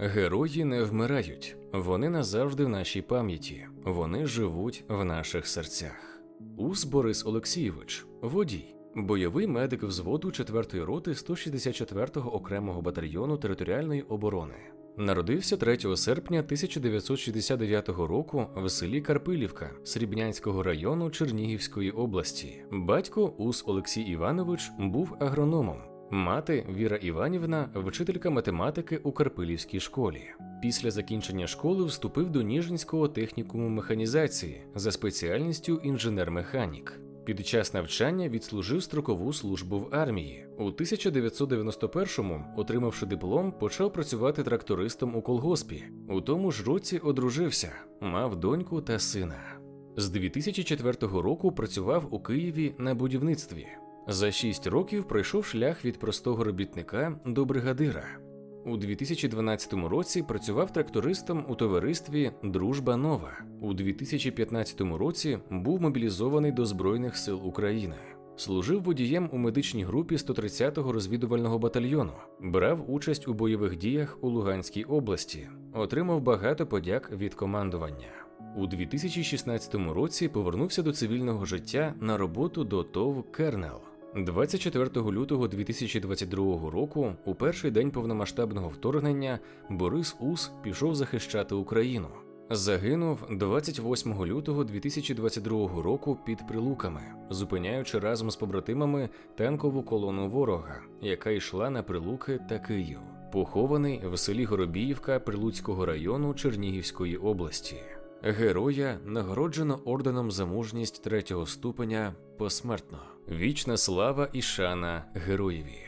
Герої не вмирають, вони назавжди в нашій пам'яті, вони живуть в наших серцях. Ус Борис Олексійович, водій, бойовий медик взводу 4-ї роти 164-го окремого батальйону територіальної оборони. Народився 3 серпня 1969 року в селі Карпилівка Срібнянського району Чернігівської області. Батько Ус Олексій Іванович був агрономом. Мати Віра Іванівна, вчителька математики у Карпилівській школі. Після закінчення школи вступив до Ніжинського технікуму механізації за спеціальністю інженер-механік. Під час навчання відслужив строкову службу в армії. У 1991-му, отримавши диплом, почав працювати трактористом у колгоспі. У тому ж році одружився, мав доньку та сина. З 2004 року працював у Києві на будівництві. За 6 років пройшов шлях від простого робітника до бригадира. У 2012 році працював трактористом у товаристві Дружба Нова. У 2015 році був мобілізований до Збройних сил України. Служив водієм у медичній групі 130-го розвідувального батальйону, брав участь у бойових діях у Луганській області, отримав багато подяк від командування. У 2016 році повернувся до цивільного життя на роботу до ТОВ Кернел. 24 лютого 2022 року, у перший день повномасштабного вторгнення, Борис Ус пішов захищати Україну. Загинув 28 лютого 2022 року під Прилуками, зупиняючи разом з побратимами танкову колону ворога, яка йшла на Прилуки та Київ, похований в селі Горобіївка Прилуцького району Чернігівської області. Героя нагороджено орденом за мужність третього ступеня посмертно. Вічна слава і шана героєві.